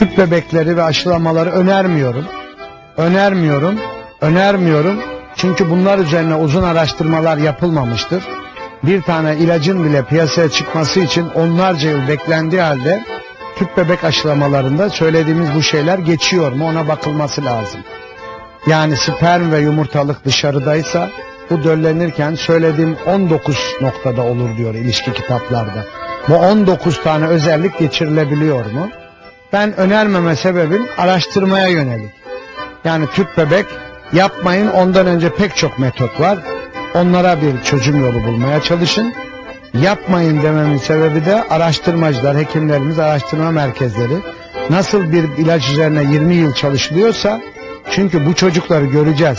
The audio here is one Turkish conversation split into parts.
tüp bebekleri ve aşılamaları önermiyorum. Önermiyorum, önermiyorum. Çünkü bunlar üzerine uzun araştırmalar yapılmamıştır. Bir tane ilacın bile piyasaya çıkması için onlarca yıl beklendiği halde tüp bebek aşılamalarında söylediğimiz bu şeyler geçiyor mu ona bakılması lazım. Yani sperm ve yumurtalık dışarıdaysa bu döllenirken söylediğim 19 noktada olur diyor ilişki kitaplarda. Bu 19 tane özellik geçirilebiliyor mu? Ben önermeme sebebim araştırmaya yönelik. Yani tüp bebek yapmayın ondan önce pek çok metot var. Onlara bir çözüm yolu bulmaya çalışın. Yapmayın dememin sebebi de araştırmacılar, hekimlerimiz, araştırma merkezleri nasıl bir ilaç üzerine 20 yıl çalışılıyorsa çünkü bu çocukları göreceğiz.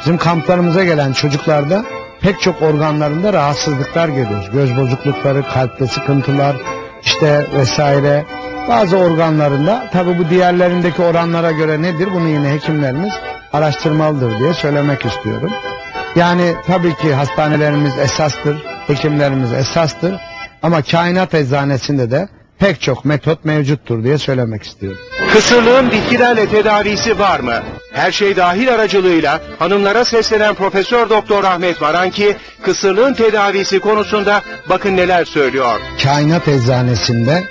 Bizim kamplarımıza gelen çocuklarda pek çok organlarında rahatsızlıklar görüyoruz. Göz bozuklukları, kalpte sıkıntılar, işte vesaire. Bazı organlarında tabi bu diğerlerindeki oranlara göre nedir bunu yine hekimlerimiz araştırmalıdır diye söylemek istiyorum. Yani tabii ki hastanelerimiz esastır, hekimlerimiz esastır ama kainat eczanesinde de pek çok metot mevcuttur diye söylemek istiyorum. Kısırlığın bitkilerle tedavisi var mı? Her şey dahil aracılığıyla hanımlara seslenen Profesör Doktor Ahmet Varanki kısırlığın tedavisi konusunda bakın neler söylüyor. Kainat eczanesinde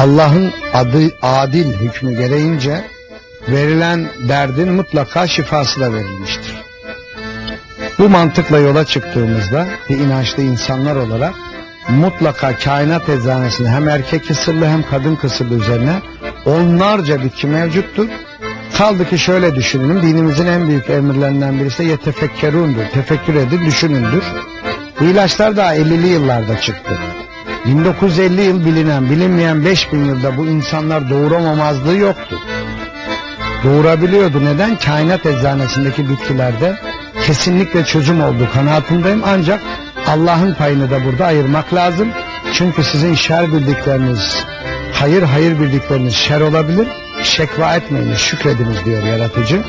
Allah'ın adı adil hükmü gereğince verilen derdin mutlaka şifası da verilmiştir. Bu mantıkla yola çıktığımızda bir inançlı insanlar olarak mutlaka kainat eczanesinde hem erkek kısırlı hem kadın kısırlı üzerine onlarca bitki mevcuttur. Kaldı ki şöyle düşünelim dinimizin en büyük emirlerinden birisi yetefekkerundur. Tefekkür edin düşünündür. Bu ilaçlar daha 50'li yıllarda çıktı. 1950 yıl bilinen bilinmeyen 5000 yılda bu insanlar doğuramamazlığı yoktu. Doğurabiliyordu. Neden? Kainat eczanesindeki bitkilerde kesinlikle çözüm olduğu kanaatindeyim. Ancak Allah'ın payını da burada ayırmak lazım. Çünkü sizin şer bildikleriniz, hayır hayır bildikleriniz şer olabilir. Şekva etmeyiniz, şükrediniz diyor yaratıcı.